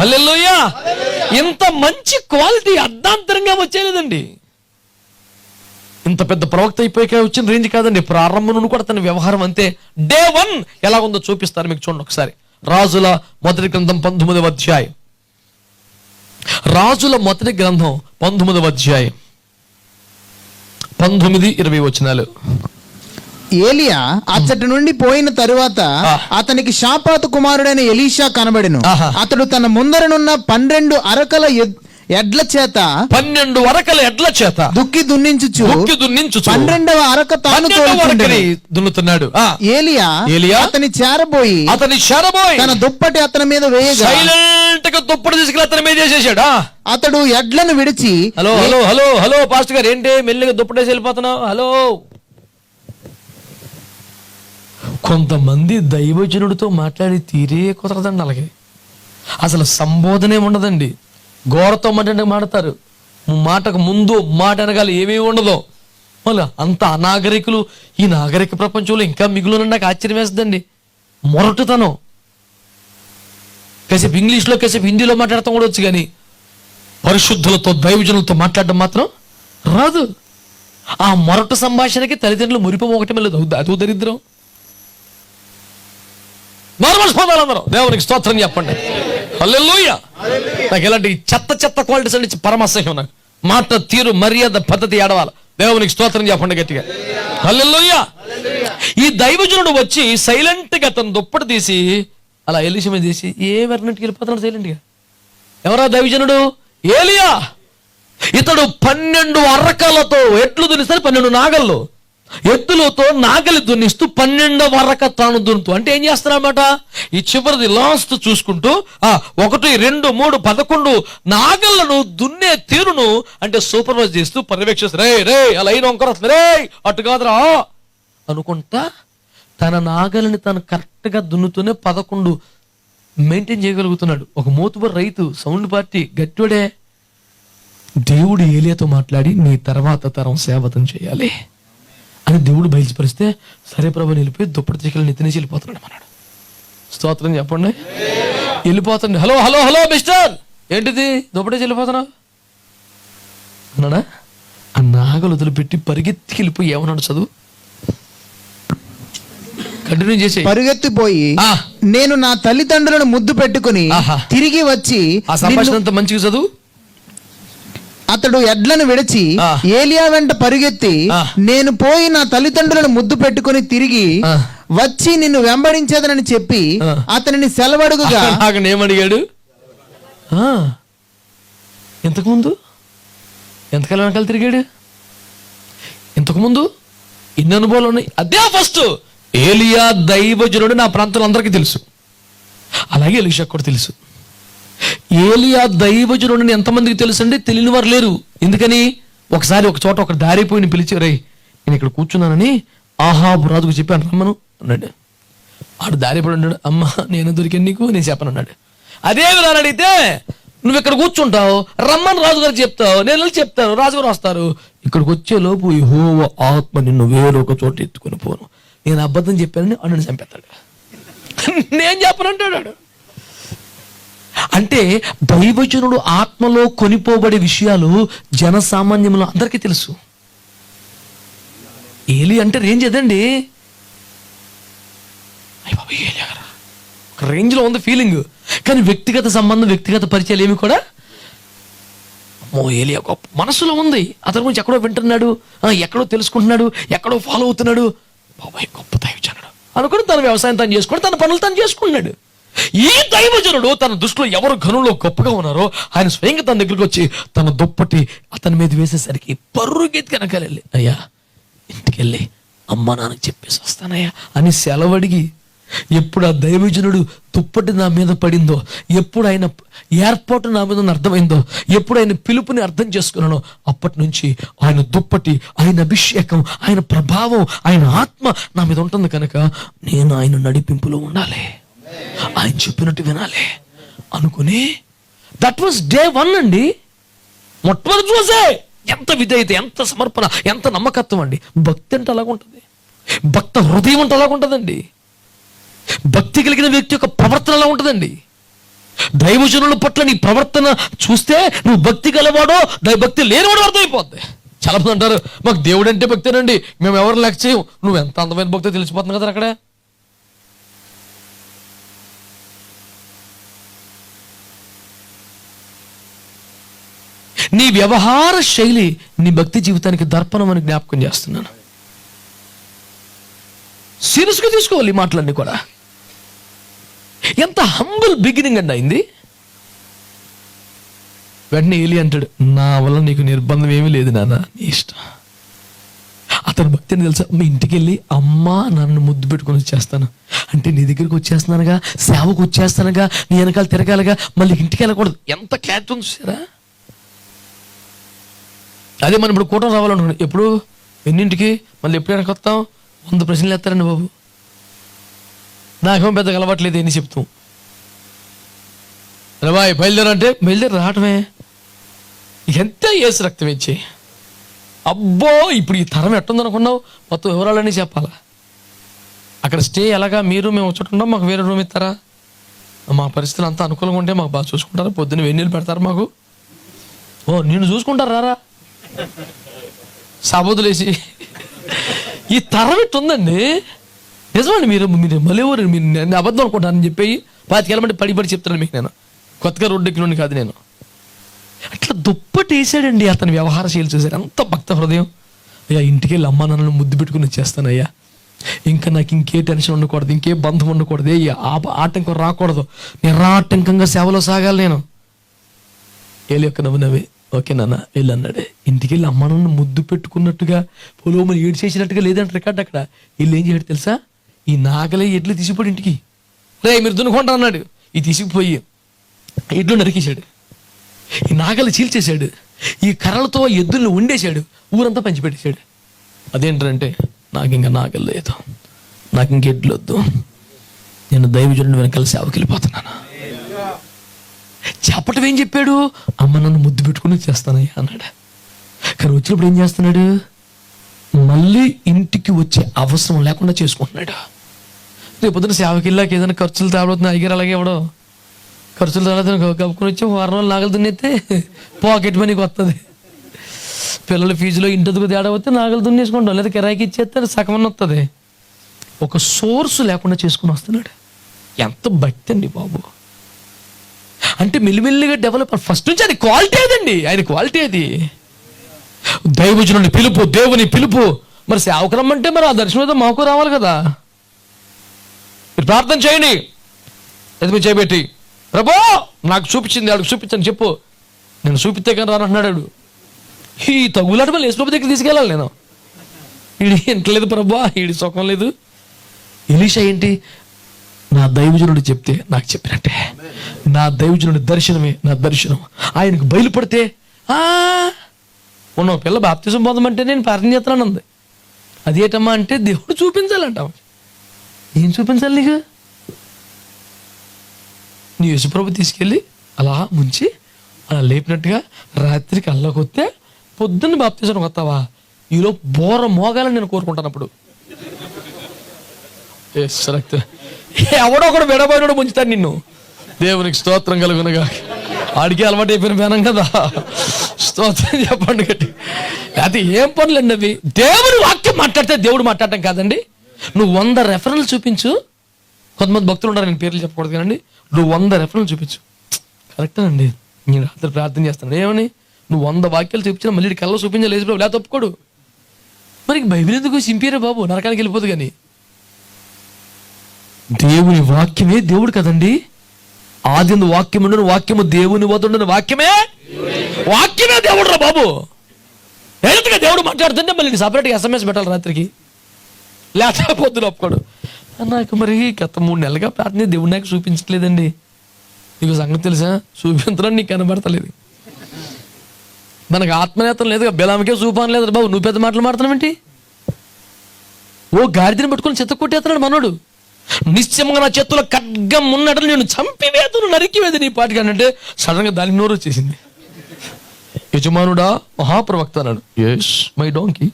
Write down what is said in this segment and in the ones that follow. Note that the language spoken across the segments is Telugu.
హల్లెలూయా. ఇంత మంచి క్వాలిటీ అర్ధాంతరంగా వచ్చేలేదండి ఇంత పెద్ద ప్రవక్త అయిపోయాక వచ్చిన రేంజ్ కాదండి. ప్రారంభం నుండి కూడా తన వ్యవహారం అంతే. డే వన్ ఎలా ఉందో చూపిస్తారు మీకు చూడండి ఒకసారి. రాజుల మొదటి గ్రంథం పంతొమ్మిదవ అధ్యాయం. రాజుల మొదటి గ్రంథం పంతొమ్మిదవ అధ్యాయం. పంతొమ్మిది ఇరవై వచనాలు. ఏలియా అచ్చటి నుండి పోయిన తరువాత. అతనికి షాపాతు కుమారుడైన ఎలీషా కనబడెను. అతడు తన ముందరనున్న పన్నెండు అరకల ఎడ్ల చేత పన్నెండు వరకల ఎడ్ల చేత దుక్కి దున్నించుచు ముక్కి దున్నించు పన్నెండవ అరక తాను. దున్నుతున్నాడు ఏలియా ఏలియా అతని చేరబోయి అతని శరబోయ్ తన దుప్పటి అతని మీద వేయగా సైలెంట్గా దుప్పటి తీసుకెళ్ళి అతని మీద చేసేసాడు. అతడు ఎడ్లను విడిచి hello hello hello hello pastor గారు ఏంటి మెల్లిగా దుప్పటేసి వెళ్ళిపోతున్నావు హలో కొంతమంది దైవజనుడితో మాట్లాడి తీరే కుదరదండి అలాగే. అసలు సంబోధనే ఉండదండి. ఘోరతో మాట మాడతారు మాటకు ముందు మాట అనగాలి ఏమీ ఉండదు. మళ్ళీ అంత అనాగరికులు ఈ నాగరిక ప్రపంచంలో ఇంకా మిగులు నాకు ఆశ్చర్యం వేస్తుందండి. మొరటుతనం. కాసేపు ఇంగ్లీష్లో కాసేపు హిందీలో మాట్లాడతాం కూడా వచ్చు కానీ పరిశుద్ధులతో దైవజనులతో మాట్లాడడం మాత్రం రాదు. ఆ మొరటు సంభాషణకి తల్లిదండ్రులు మురిపం ఒకటి లేదు అదో దరిద్రం. నార్మల్ స్పందాలు అందరూ దేవునికి స్తోత్రం చెప్పండి. హల్లెలూయా. నాకు ఇలాంటి చెత్త చెత్త క్వాలిటీస్ అంటే పరమసహ్యం నాకు. మాట తీరు మర్యాద పద్ధతి ఏడవాలి. దేవునికి స్తోత్రం చెప్పండి గట్టిగా. హల్లెలూయా. ఈ దైవజనుడు వచ్చి సైలెంట్గా తన దుప్పటి తీసి అలా ఎలిసి మీద తీసి ఏ వెర్నట్టుకి వెళ్ళిపోతున్నాడు సైలెంట్గా ఎవరా దైవజనుడు? ఏలియా. ఇతడు పన్నెండు అరకలతో ఎట్లు దున్నిస్తారు పన్నెండు నాగళ్ళు. ఎత్తులతో నాగలి దున్నిస్తూ పన్నెండవ వరక తాను దున్నుతూ. అంటే ఏం చేస్తున్నారన్నమాట? ఈ చివరిది లాస్ట్ చూసుకుంటూ ఆ ఒకటి రెండు మూడు పదకొండు నాగళ్ళను దున్నే తీరును అంటే సూపర్వైజ్ చేస్తూ పర్యవేక్షిస్తారు రే రే అలా అయిన వంకర రే అటు కాదురా. అనుకుంటా తన నాగలిని తను కరెక్ట్గా దున్నుతూనే పదకొండు మెయింటైన్ చేయగలుగుతున్నాడు. ఒక మోతుబర్ రైతు సౌండ్ పార్టీ గట్టివాడే. దేవుడు ఏలియాతో మాట్లాడి నీ తర్వాత తరం సేవతం చేయాలి. అని దేవుడు బయలుపరిస్తే సరే ప్రభు నిలిపోయి దుప్పటి తీసుకెళ్ళి నెత్తినేసి వెళ్ళిపోతున్నాడు అన్నాడు. స్తోత్రం చెప్పండి. వెళ్ళిపోతుంది. Hello hello hello mister! ఏంటిది? దుప్పటేసి వెళ్ళిపోతున్నావు? అన్నాడా? ఆ నాగలు వదిలిపెట్టి పరిగెత్తి వెళ్ళిపోయి ఏమన్నాడు చదువు? కంటిన్యూ చేసి పరుగెత్తిపోయి. నేను నా తల్లిదండ్రులను ముద్దు పెట్టుకుని. తిరిగి వచ్చి ఆ సంభాషణ మంచిగా చదువు? అతడు ఎడ్లను విడిచి. ఏలియా వెంట పరుగెత్తి. నేను పోయి నా తల్లిదండ్రులను ముద్దు పెట్టుకుని తిరిగి. వచ్చి నిన్ను వెంబడించేదనని చెప్పి. అతనిని సెలవడుగుగా ఏమడిగాడు? ఇంతకుముందు? ఎంతకాలం వెనకాల తిరిగాడు? ఇంతకుముందు? ఇన్ని అనుభవాలు ఉన్నాయి. అదే ఫస్ట్ ఏలియా దైవజనుడు నా ప్రాంతంలో అందరికీ తెలుసు. అలాగే ఎలిషా కూడా తెలుసు. ఏలియా దైవజనుడిని ఎంతమందికి తెలుసు అంటే తెలియని వారు లేరు. ఎందుకని? ఒకసారి ఒక చోట ఒక దారిపోయిన పిలిచి రే నేను ఇక్కడ కూర్చున్నానని ఆహాబు రాజుకు చెప్పాను రమ్మను అన్నాడు. ఆడు దారిపడి ఉన్నాడు అమ్మ నేను దొరికాను నీకు నేను చెప్పను అన్నాడు. అదే విధానం అడిగితే నువ్వు ఇక్కడ కూర్చుంటావు రమ్మని రాజుగారు చెప్తావు నేను చెప్తాను రాజుగారు వస్తారు. ఇక్కడికి వచ్చే లోపు యెహోవా ఆత్మ నిన్ను వేరొక చోట ఎత్తుకొని పోను. నేను అబద్ధం చెప్పానని అన్నని చంపేస్తాడు. నేను చెప్పనంటాడు వాడు. అంటే దైవజనుడు ఆత్మలో కొనిపోబడే విషయాలు జనసామాన్యంలో అందరికీ తెలుసు. ఏలి అంటే రేంజ్ అదండి రేంజ్లో ఒక ఉంది ఫీలింగ్ కానీ వ్యక్తిగత సంబంధం వ్యక్తిగత పరిచయాలు ఏమి కూడా? అమ్మో ఏలియా గొప్ప మనసులో ఉంది. అతని గురించి ఎక్కడో వింటున్నాడు. ఎక్కడో తెలుసుకుంటున్నాడు. ఎక్కడో ఫాలో అవుతున్నాడు. బాబాయ్ గొప్ప దైవజనుడు. అనుకుని తన వ్యవసాయం తను చేసుకుని తన పనులు తను చేసుకుంటున్నాడు. ఈ దైవజనుడు తన దృష్టిలో ఎవరు ఘనులో గొప్పగా ఉన్నారో ఆయన స్వయంగా తన దగ్గరికి వచ్చి తన దుప్పటి అతని మీద వేసేసరికి పరుగెత్తి కనకాలి అయ్యా ఇంటికెళ్ళి అమ్మ నాన్నకి చెప్పేసి వస్తానయ్యా అని సెలవడిగి ఎప్పుడు ఆ దైవజనుడు దుప్పటి నా మీద పడిందో ఎప్పుడు ఆయన ఏర్పాటు నా మీద అర్థమైందో ఎప్పుడు ఆయన పిలుపుని అర్థం చేసుకున్నానో అప్పటి నుంచి ఆయన దుప్పటి ఆయన అభిషేకం ఆయన ప్రభావం ఆయన ఆత్మ నా మీద ఉంటుంది కనుక నేను ఆయన నడిపింపులో ఉండాలి. ఆయన చెప్పినట్టు వినాలి. అనుకుని దట్ వాస్ డే వన్ అండి. మొట్టమొదటి రోజే. ఎంత విధేయత ఎంత సమర్పణ ఎంత నమ్మకత్వం అండి. భక్తి అంటే అలాగుంటుంది భక్త హృదయం అంటే అలాగుంటుందండి భక్తి కలిగిన వ్యక్తి యొక్క ప్రవర్తన అలా ఉంటుందండి. దైవజనుల పట్ల నీ ప్రవర్తన చూస్తే నువ్వు భక్తి గలవాడో దైవ భక్తి లేనివాడో అర్థమైపోద్ది. చాలా మంది అంటారు మాకు దేవుడు అంటే భక్తేనండి. మేము ఎవరు లెక్క చేయం నువ్వు ఎంత అందమైన భక్తి తెలిసిపోతుంది కదా అక్కడ? నీ వ్యవహార శైలి నీ భక్తి జీవితానికి దర్పణం అని జ్ఞాపకం చేస్తున్నాను. సీరియస్గా తీసుకోవాలి ఈ మాటలన్నీ కూడా. ఎంత హంబుల్ బిగినింగ్ అండి అయింది. వెంటనే ఏలి అంటాడు నా వల్ల నీకు నిర్బంధం ఏమీ లేదు నాన్న నీ ఇష్టం. అతను భక్తిని తెలుసా? మీ ఇంటికి వెళ్ళి అమ్మా నన్ను ముద్దు పెట్టుకొని వచ్చేస్తాను. అంటే నీ దగ్గరికి వచ్చేస్తున్నానుగా సేవకు వచ్చేస్తానుగా నీ వెనకాల తిరగాలిగా మళ్ళీ ఇంటికి వెళ్ళకూడదు. ఎంత క్యాట్ ఉంది సరే అదే మనం ఇప్పుడు కూటమి రావాలనుకున్నాం. ఎప్పుడు? ఎన్నింటికి? మళ్ళీ ఎప్పుడైనా వస్తాం? వంద ప్రశ్నలు ఎత్తారండి బాబు. నాకేమో పెద్దగా అలవాట్లేదు ఎన్ని చెప్తాం. రవాయి బయలుదేరంటే బయలుదేరి రావటమే. ఎంత వేసి రక్తం ఇచ్చి. అబ్బో ఇప్పుడు ఈ తరం ఎట్టుందనుకున్నావు? మొత్తం వివరాలన్నీ చెప్పాలా? అక్కడ స్టే ఎలాగా? మీరు మేము వచ్చుంటాం మాకు వేరే రూమ్ ఇస్తారా? మా పరిస్థితులు అంతా అనుకూలంగా ఉంటే మాకు బాగా చూసుకుంటారా? పొద్దున్న వెన్నీళ్ళు పెడతారా మాకు? ఓ నేను చూసుకుంటారా రారా? సాబోతులేసి ఈ తరం ఉందండి నిజమండి మీరు మీరు మళ్ళీ ఊరు మీరు నేను అబద్ధం అనుకుంటానని చెప్పి పాతికెళ్ళమంటే పడి పడి చెప్తాను మీకు నేను. కొత్తగా రోడ్డు ఎక్కిన కాదు నేను. అట్లా దుప్పటి వేసాడండి అతని వ్యవహార శైలి చూశారు. అంత భక్త హృదయం. అయ్యా ఇంటికి వెళ్ళి అమ్మా నన్ను ముద్దు పెట్టుకుని వచ్చేస్తానయ్యా ఇంకా నాకు ఇంకే టెన్షన్ ఉండకూడదు ఇంకే బంధం ఉండకూడదు. ఏ ఆ ఆటంకం రాకూడదు. నిరాటంకంగా సేవలో సాగాలి నేను. ఏలి యొక్క నవ్వు ఓకే నాన్న వెళ్ళి అన్నాడే. ఇంటికి వెళ్ళి అమ్మ నాన్న ముద్దు పెట్టుకున్నట్టుగా పొలోమని ఏడు చేసినట్టుగా లేదంటే రికార్డ్ అక్కడ. వీళ్ళు ఏం చేయడు తెలుసా? ఈ నాగలే ఎడ్లు తీసిపోయి ఇంటికి. రే మీరు దున్నుకుంటా అన్నాడు. ఈ తీసుకుపోయి ఎడ్లు నరికేశాడు. ఈ నాగలు చీల్చేశాడు. ఈ కర్రలతో ఎద్దుల్ని వండేశాడు. ఊరంతా పంచిపెట్టేశాడు. అదేంటంటే నాకు ఇంకా నాగలు లేదు. నాకు ఇంక వద్దు. నేను దైవజనుడు వెనకాల సేవకి వెళ్ళిపోతున్నాను. చెప్పటం ఏం చెప్పాడు? అమ్మ నన్ను ముద్దు పెట్టుకుని చేస్తానయ్యా అన్నాడు. కానీ వచ్చినప్పుడు ఏం చేస్తున్నాడు? మళ్ళీ ఇంటికి వచ్చే అవసరం లేకుండా చేసుకుంటున్నాడు. రేపు పొద్దున సేవకి ఏదైనా ఖర్చులు తేవడుతుంది అయ్యారు అలాగే ఇవ్వడం ఖర్చులు తర్వాత కప్పుకొని వచ్చి వారం రోజులు నాగలు దున్నేస్తే పాకెట్ మనీకి వస్తుంది పిల్లల ఫీజులో ఇంటికి తేడా వస్తే నాగలు దున్నేసుకుంటాం లేదా కిరాయికి ఇచ్చేస్తే సగమని వస్తుంది ఒక సోర్స్ లేకుండా చేసుకుని వస్తున్నాడు. ఎంత భక్తి అండి బాబు. అంటే మెల్లిమెల్లిగా డెవలప్ ఫస్ట్ నుంచి అది క్వాలిటీ అదండి ఆయన క్వాలిటీ అది దైవజనుని పిలుపు దేవుని పిలుపు. మరి సేవకులం అంటే మరి ఆ దర్శనం మాకు రావాలి కదా. మీరు ప్రార్థన చేయండి. అది మీరు చేయబెట్టి ప్రభో నాకు చూపించింది ఆడికి చూపించని చెప్పు. నేను చూపిస్తే కానీ రానంటున్నాడు ఈ తగులాట మళ్ళీ యేసుప్రభు దగ్గర తీసుకెళ్ళాలి నేను. ఈడి ఇంటలేదు ప్రభా ఈడి సుఖం లేదు. ఎలీషా ఏంటి? నా దైవజనుడు చెప్తే నాకు చెప్పినట్టే. నా దైవజనుడి దర్శనమే నా దర్శనం ఆయనకు బయలుపడితే ఆ ఉన్న పిల్ల బాప్తిజం పొందమంటే నేను ప్రార్థన చేస్తున్నాను అంది. అదేటమ్మా అంటే దేవుడు చూపించాలంట ఏం చూపించాలి నీకు? నీ యేసుప్రభు తీసుకెళ్ళి అలా ముంచి అలా లేపినట్టుగా రాత్రికి అల్లకొస్తే పొద్దున్న బాప్తిజం వస్తావా? ఈలో బోర మోగాలని నేను కోరుకుంటాను అప్పుడు ఎవడో ఒకడు విడబోయినోడు ముంచుతాడు నిన్ను. దేవునికి స్తోత్రం కలుగునగా. ఆడికి అలవాటు అయిపోయిన పేనం కదా. స్తోత్రం చెప్పండి గట్టి. అది ఏం పనులండి అవి? దేవుని వాక్యం మాట్లాడితే దేవుడు మాట్లాడటం కాదండి. నువ్వు వంద రెఫరెన్లు చూపించు. కొంతమంది భక్తులు ఉన్నారు నేను పేర్లు చెప్పకూడదు కదండి. నువ్వు వంద రెఫరెన్స్ చూపించు. కరెక్టేనండి నేను రాత్రి ప్రార్థన చేస్తాను. ఏమని? నువ్వు వంద వాక్యాలు చూపించినా మళ్ళీ కళ్ళ చూపించాలి లేదు లేదా తప్పుకోడు మరి బైబిల్ ఎందుకు సింపేరే బాబు? నరకానికి వెళ్ళిపోదు కానీ. దేవుని వాక్యమే దేవుడు కదండి. ఆది వాక్యం ఉండను వాక్యము దేవుని వద్ద వాక్యమే వాక్యమే దేవుడు రా బాబు డైరెక్ట్గా దేవుడు మాట్లాడుతుంటే మళ్ళీ సపరేట్గా ఎస్ఎంఎస్ పెట్టాలి రాత్రికి? లేకపోతే పొద్దున ఒప్పుకోడు. నాకు మరి గత మూడు నెలలుగా ప్రార్థన దేవుడు నాకు చూపించట్లేదండి. నీకు సంగతి తెలుసా? చూపించడం నీకు కనబడతలేదు. మనకు ఆత్మనేతం లేదు బెలామికే చూపాను లేదు బాబు నువ్వు పెద్ద మాటలు మాడుతున్నావేంటి? ఓ గాడిదని పట్టుకొని చెత్త కొట్టేస్తున్నాడు మనోడు. నిశ్చయంగా నా చేతుల్లో ఖడ్గం ఉన్నట్లు నేను చంపివేదును నరికివేది నీ పాటికి అంటే సడన్గా దానికి నోరు వచ్చేసింది. యజమానుడా మహాప్రవక్త అన్నాడు. ఎస్ మై డోంకి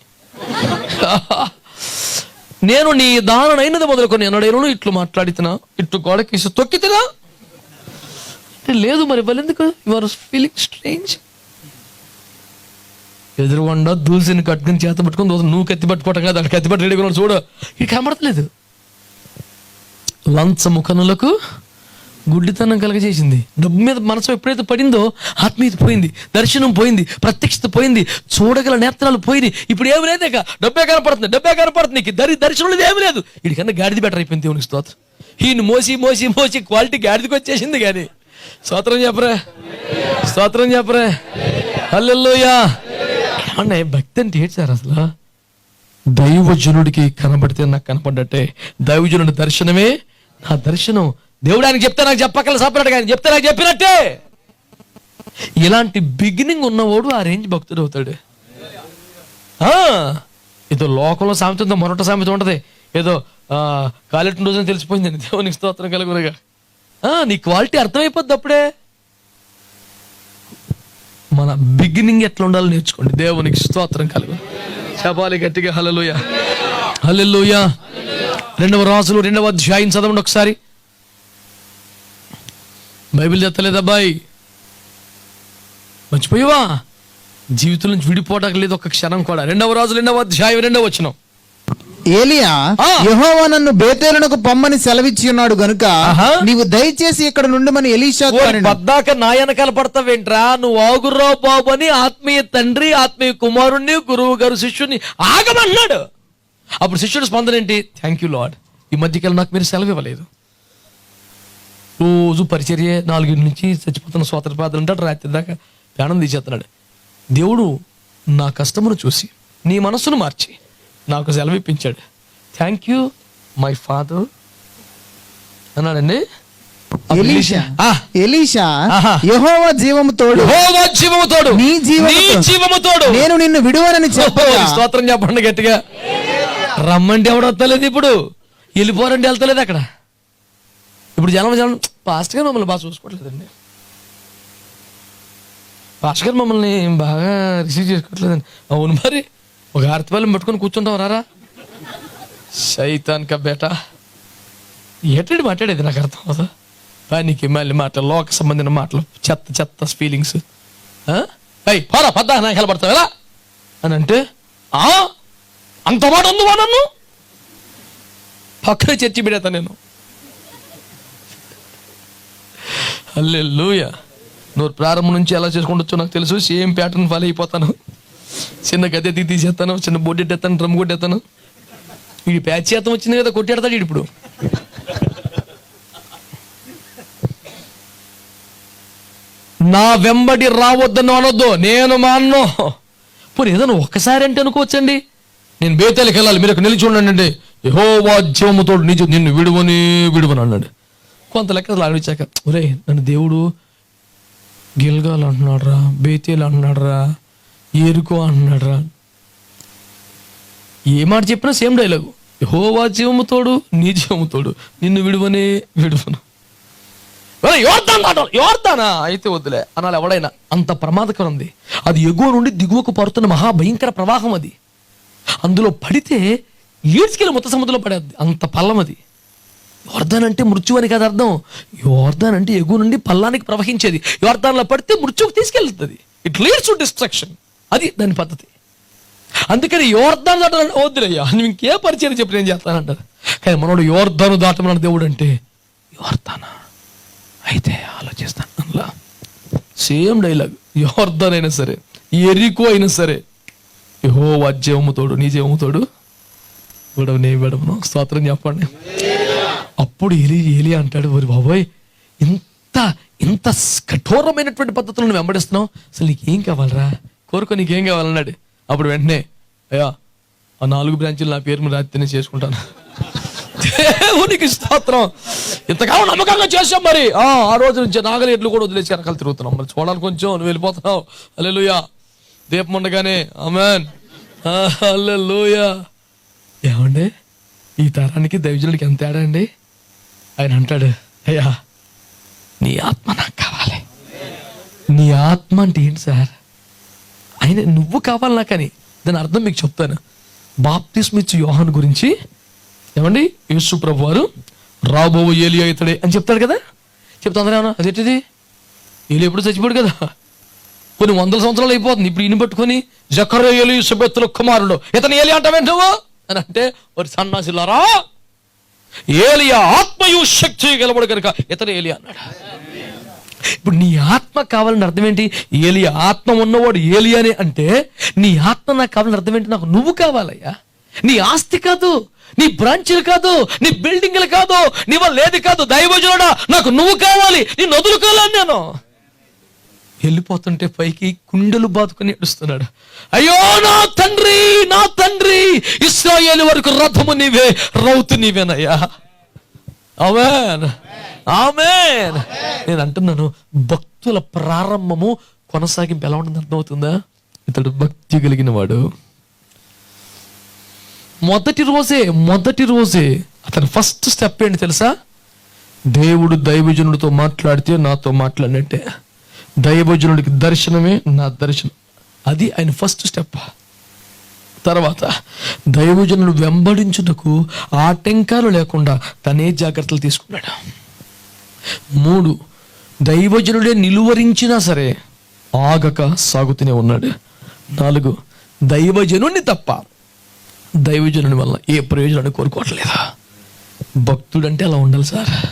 నేను నీ దానైనది మొదలుకొని ఎన్నడైనా ఇట్లు మాట్లాడితేనా? ఇట్లు గోడకి తొక్కితేనా? లేదు మరి వాళ్ళు ఎందుకు? యువర్ ఫీలింగ్ స్ట్రేంజ్ ఎదురుగుండా దూసిని కట్టుకుని చేత పట్టుకుని నువ్వు కత్తి పట్టుకోవటం కాదు అక్కడ కత్తి పట్టి రెడీగా చూడు ఇది కనబడతలేదు. లంచము కనులకు గుడ్డితనం కలగజేసింది. డబ్బు మీద మనసు ఎప్పుడైతే పడిందో ఆత్మీయత పోయింది దర్శనం పోయింది ప్రత్యక్షత పోయింది చూడగల నేత్రాలు పోయింది ఇప్పుడు ఏమి లేదే డబ్బే కనపడుతుంది డబ్బే కనపడుతుంది. నీకు దరి దర్శనం లేదు ఏమి లేదు. వీడికన్నా గాడిది బెటర్ అయిపోయింది దేవునికి స్తోత్ర. ఈయన మోసి మోసి మోసి క్వాలిటీ గాడిదికి వచ్చేసింది కానీ. స్తోత్రం చెప్పరా? స్తోత్రం చెప్పరా? హల్లెల్లోయా అన్నయ్య భక్తి అంటే ఏంటి సార్ అసలు? దైవజనుడికి కనబడితే నాకు కనపడ్డట్టే. దైవజనుడి దర్శనమే నా దర్శనం దేవుడు ఆయనకి చెప్తే నాకు చెప్పక్కల సపరేట్ ఆయన చెప్తే నాకు చెప్పినట్టే. ఇలాంటి బిగినింగ్ ఉన్నవాడు ఆ రేంజ్ భక్తుడు అవుతాడు. ఆ, ఏదో లోకంలో సామెత ఉందో మొరట సామెత ఉంటుంది. ఏదో ఆ, కాలెట్టిన రోజున తెలిసిపోయిందండి దేవునికి స్తోత్రం కలుగునగా. ఆ, నీ క్వాలిటీ అర్థమైపోద్ది అప్పుడే. మన బిగినింగ్ ఎట్లా ఉండాలో నేర్చుకోండి. దేవునికి స్తోత్రం కలుగు. చెప్పాలి గట్టిగా హల్లెలూయ. హల్లెలూయ. రెండవ రాజులు రెండవ అధ్యాయం చదవండి ఒకసారి. బైబిల్ చెత్తలేదు అబ్బాయి? మర్చిపోయావా? జీవితం నుంచి విడిపోవడానికి లేదు ఒక క్షణం కూడా. రెండవ రాజు రెండవ అధ్యాయం రెండవ వచ్చిన ఏలియా. యెహోవా నన్ను బేతేలునకు పమ్మని సెలవిచ్చి ఉన్నాడు గనుక. నీవు దయచేసి ఇక్కడ నుండి మన ఎలీషా పద్దాక నా వెనకాల పడతావేంట్రా నువ్వు ఆగుర్రావు బాబు అని ఆత్మీయ తండ్రి ఆత్మీయ కుమారుణ్ణి గురువు గారు శిష్యుని ఆగమన్నాడు. అప్పుడు శిష్యుడు స్పందన ఏంటి? థ్యాంక్ యూ లాడ్ ఈ మధ్యకాలం నాకు మీరు సెలవు ఇవ్వలేదు. రోజు పరిచర్య నాలుగింటి నుంచి చచ్చిపోతున్న స్వాతంత్ర ప్రార్థన ఉంటాడు రాత్రి దాకా ప్రాణం తీసేస్తున్నాడు. దేవుడు నా కష్టమును చూసి నీ మనస్సును మార్చి నాకు సెలవు ఇప్పించాడు. థ్యాంక్ యూ మై ఫాదర్ అన్నాడండి. ఎలీషా. యెహోవా జీవము తోడు. యెహోవా జీవము తోడు. నీ జీవము నీ తోడు. జీవము తోడు. నేను నిన్ను విడువనని స్తోత్రం చెప్పండి గట్టిగా. రమ్మంటే ఎవడు వస్తలేదు ఇప్పుడు? వెళ్ళిపోరండి వెళ్తలేదు అక్కడ. ఇప్పుడు జనం జనం పాస్ట్గా మమ్మల్ని బాగా చూసుకోవట్లేదండి. భాస్కర్ మమ్మల్ని బాగా రిసీవ్ చేసుకోవట్లేదండి. అవును మరి ఒక ఆర్తిపాలెం పట్టుకొని కూర్చుంటాం రారా? సైతాన్ కబ్బేట. బేటా మాట్లాడేది నాకు అర్థం అవుతుంది పనికి మళ్ళీ మాటలు లోక సంబంధించిన మాటలు చెత్త చెత్త ఫీలింగ్స్ అయ్యి పోరా పద్దా నాకు హెలపడతావు ఎలా? అని అంటే ఆ? అంత మాట ఉందివా నన్ను? పక్కనే చర్చి పెడతా నేను. అల్లెలుయ నువ్వు ప్రారంభం నుంచి ఎలా చేసుకుంటొచ్చో నాకు తెలుసు. సేమ్ ప్యాటర్న్ ఫాలో అయిపోతాను. చిన్న గద్దె తీసేస్తాను. చిన్న బొడ్డెట్టేస్తాను డ్రమ్ కొట్టేస్తాను ఇది ప్యాచ్ చేతం వచ్చింది కదా కొట్టేడతాడు ఇప్పుడు. నా వెంబడి రావద్దని అనొద్దు. నేను మా అన్నో. పోనీ ఏదైనా ఒక్కసారి అంటే అనుకోవచ్చండి? నేను బేతేలకు వెళ్ళాలి మీరు నిలిచి ఉండండి అంటే యహో వాద్యముతో నిజ నిన్ను విడువని విడువని అన్నాడు. కొంత లెక్క లాగనిచ్చాక ఒరే నన్ను దేవుడు గిల్గాలు అంటున్నాడు రా బేతేలు అంటున్నాడు రా ఏరుకో అంటున్నాడు రా ఏ మాట చెప్పినా సేమ్ డైలాగు యహోవా జీవముతోడు నీ జీవముతోడు నిన్ను విడువనే విడువను. ఒరేయ్, యోర్దాన్ యోర్దానా? అయితే వద్దులే అనాలి ఎవడైనా అంత ప్రమాదకరం ఉంది. అది ఎగువ నుండి దిగువకు పడుతున్న మహాభయంకర ప్రవాహం అది. అందులో పడితే ఏడ్చుకెళ్ళి మొత్తం సముద్రంలో పడేది అంత పల్లం అది. యోర్దాన్ అంటే మృత్యు అని కదా అర్థం. యోర్దాన్ అంటే ఎగువ నుండి పల్లానికి ప్రవహించేది. యోర్దాన్లో పడితే మృత్యుకు తీసుకెళ్తుంది. ఇట్ లీడ్స్ టు డిస్ట్రక్షన్ అది దాని పద్ధతి. అందుకని యోర్దాను దాటాలంటే వద్దులయ్యా. నువ్వు ఇంకే పరిచయం చెప్పి నేను చేస్తానంటారు. కానీ మనోడు యోర్దాను దాటమన్న దేవుడు అంటే యోర్దానా? అయితే ఆలోచిస్తాను. అందులో సేమ్ డైలాగ్. యోర్దాన్ అయినా సరే ఎరికో అయినా సరే యహో జీవము నీ జీవముతోడు తోడు విడవ నే స్తోత్రం చెప్పండి. అప్పుడు ఏలి ఏలి అంటాడు ఒరి బాబోయ్ ఇంత ఇంత కఠోరమైనటువంటి పద్ధతులను వెంబడిస్తున్నావు. అసలు నీకేం కావాలరా? కోరుకో నీకేం కావాలన్నాడు అప్పుడు వెంటనే అయ్యా ఆ నాలుగు బ్రాంచీలు నా పేరు రాత్రినే చేసుకుంటాను. దేవునికి స్తోత్రం. ఇంతకాలం నమ్మకంగా చేసాం మరి. ఆ రోజు నుంచి నాగలి ఎట్లు కూడా వదిలేసి వెనకాల తిరుగుతున్నాం. మరి చూడాలి కొంచెం నువ్వు వెళ్ళిపోతున్నావు. అల్లెలుయా దీపం ఉండగానే అమెన్ అల్లెలుయా ఏమండి? ఈ తరానికి దైవజనుడికి ఎంత తేడా అండి? ఆయన అంటాడు అయ్యా నీ ఆత్మ నాకు కావాలి. నీ ఆత్మ అంటే ఏంటి సార్? ఆయన నువ్వు కావాలి నాకని దాని అర్థం మీకు చెప్తాను. బాప్తిస్మిచ్ యోహాన్ గురించి ఏమండి? యేసు ప్రభు వారు రాబోవు ఏలి అవుతాడే అని చెప్తాడు కదా? చెప్తా అందరూ ఏమన్నా అదేంటిది? వీళ్ళు ఎప్పుడు చచ్చిపోడు కదా? కొన్ని వందల సంవత్సరాలు అయిపోతుంది. ఇప్పుడు ఈయన పట్టుకొని జకరయ్యలు యూసబెత్తుల కుమారుడు. ఇతను ఏలి అంటావేంటి నువ్వు? అని అంటే ఒక సన్నాసిలారా ఏలియా ఆత్మయు శక్తి గెలబడు కనుక ఇతను ఏలి అన్నాడు. ఇప్పుడు నీ ఆత్మ కావాలని అర్థం ఏంటి? ఏలి ఆత్మ ఉన్నవాడు ఏలి అని అంటే నీ ఆత్మ నాకు కావాలని అర్థం ఏంటి? నాకు నువ్వు కావాలయ్యా. నీ ఆస్తి కాదు నీ బ్రాంచీలు కాదు నీ బిల్డింగ్లు కాదు నీ వల్ల ఏది కాదు. దైవజనుడా నాకు నువ్వు కావాలి నీ వదులుకోవాలని నేను. వెళ్ళిపోతుంటే పైకి కుండెలు బాదుకొని ఏడుస్తున్నాడు. అయ్యో నా తండ్రి నా తండ్రి ఇస్రాయేల్ వరకు రథము నీవే రౌతు నీవేనయ్యా. అవేన్ ఆమెన్. నేను అంటున్నాను భక్తుల ప్రారంభము కొనసాగింపు ఎలా ఉంటుంది అర్థమవుతుందా? ఇతడు భక్తి కలిగిన వాడు మొదటి రోజే మొదటి రోజే అతని ఫస్ట్ స్టెప్ ఏంటి తెలుసా? దేవుడు దైవజనుడితో మాట్లాడితే నాతో మాట్లాడినట్టే. దైవజనుడికి దర్శనమే నా దర్శనం. అది ఆయన ఫస్ట్ స్టెప్ తర్వాత దైవజనుడు వెంబడించుటకు ఆటంకాలు లేకుండా తనే జాగ్రత్తలు తీసుకున్నాడు. మూడు దైవజనుడే నిలువరించినా సరే ఆగక సాగుతూనే ఉన్నాడు. నాలుగు దైవజనుడిని తప్ప దైవజనుని వల్ల ఏ ప్రయోజనాన్ని కోరుకోవట్లేదా. భక్తుడంటే అలా ఉండాలి సార్.